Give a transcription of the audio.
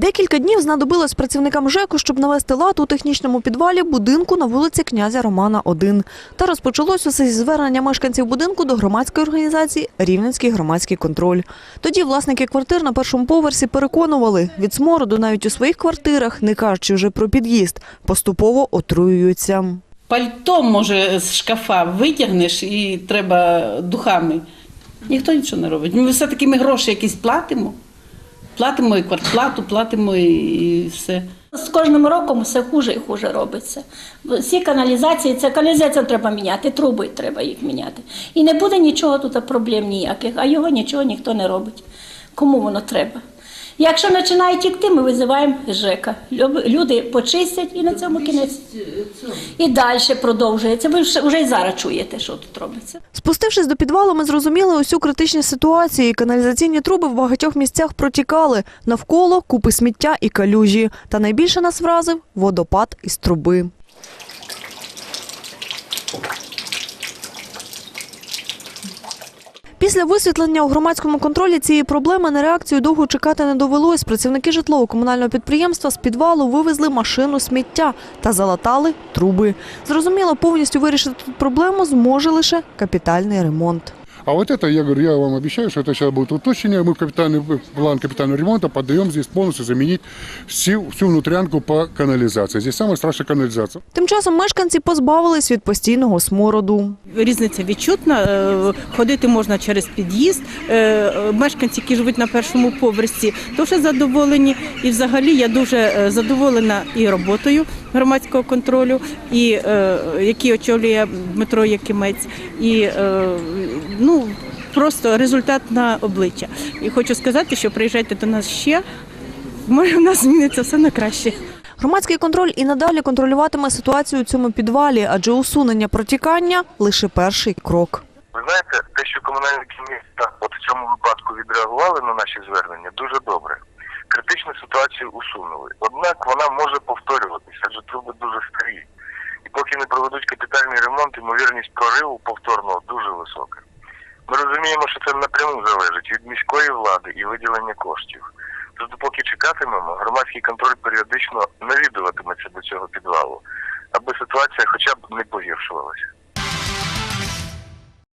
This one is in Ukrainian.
Декілька днів знадобилось працівникам ЖЕКу, щоб навести лад у технічному підвалі будинку на вулиці князя Романа 1. Та розпочалось усе зі звернення мешканців будинку до громадської організації Рівненський громадський контроль. Тоді власники квартир на першому поверсі переконували, від смороду навіть у своїх квартирах, не кажучи вже про під'їзд, поступово отруюються. Пальто, може, з шкафа витягнеш і треба духами. Ніхто нічого не робить. Ми все-таки ми гроші якісь платимо. Платимо і квартплату, платимо і, все. З кожним роком все хуже і хуже робиться. Всі каналізації, це каналізацію треба міняти, труби треба їх міняти. І не буде нічого тут проблем ніяких, а його нічого ніхто не робить. Кому воно треба? Якщо починає тікти, ми визиваємо ЖЕКа. Люди почистять і на цьому кінець. І далі продовжується. Ви вже й зараз чуєте, що тут робиться. Спустившись до підвалу, ми зрозуміли усю критичну ситуацію. Каналізаційні труби в багатьох місцях протікали. Навколо купи сміття і калюжі. Та найбільше нас вразив водопад із труби. Після висвітлення у громадському контролі цієї проблеми на реакцію довго чекати не довелось. Працівники житлово-комунального підприємства з підвалу вивезли машину сміття та залатали труби. Зрозуміло, повністю вирішити тут проблему зможе лише капітальний ремонт. А вот это, я говорю, я вам обещаю, что это сейчас будет уточнение. Мы в капитальный в план капитального ремонта подаем здесь полностью заменить всю, всю внутрянку по канализации. Здесь самая страшная канализация. Тим часом мешканці позбавились від постійного смороду. Різниця відчутна. е, Ходити можна через під'їзд. Е, Мешканці, які живуть на першому поверсі, дуже задоволені. І взагалі я дуже е, задоволена і роботою громадського контролю, і е, який очолює Дмитро Якимець. І е, ну просто результат на обличчя. І хочу сказати, що приїжджайте до нас ще. Може, в нас зміниться все на краще. Громадський контроль і надалі контролюватиме ситуацію у цьому підвалі, адже усунення протікання лише перший крок. Ви знаєте, те, що комунальники міста от в цьому випадку відреагували на наші звернення, дуже добре. Критичну ситуацію усунули. Однак вона може повторюватися, адже труби дуже старі. І поки не проведуть капітальний ремонт, ймовірність прориву повторного дуже висока. Ми розуміємо, що це напряму залежить від міської влади і виділення коштів. Тож допоки чекатимемо, громадський контроль періодично навідуватиметься до цього підвалу, аби ситуація хоча б не погіршувалася.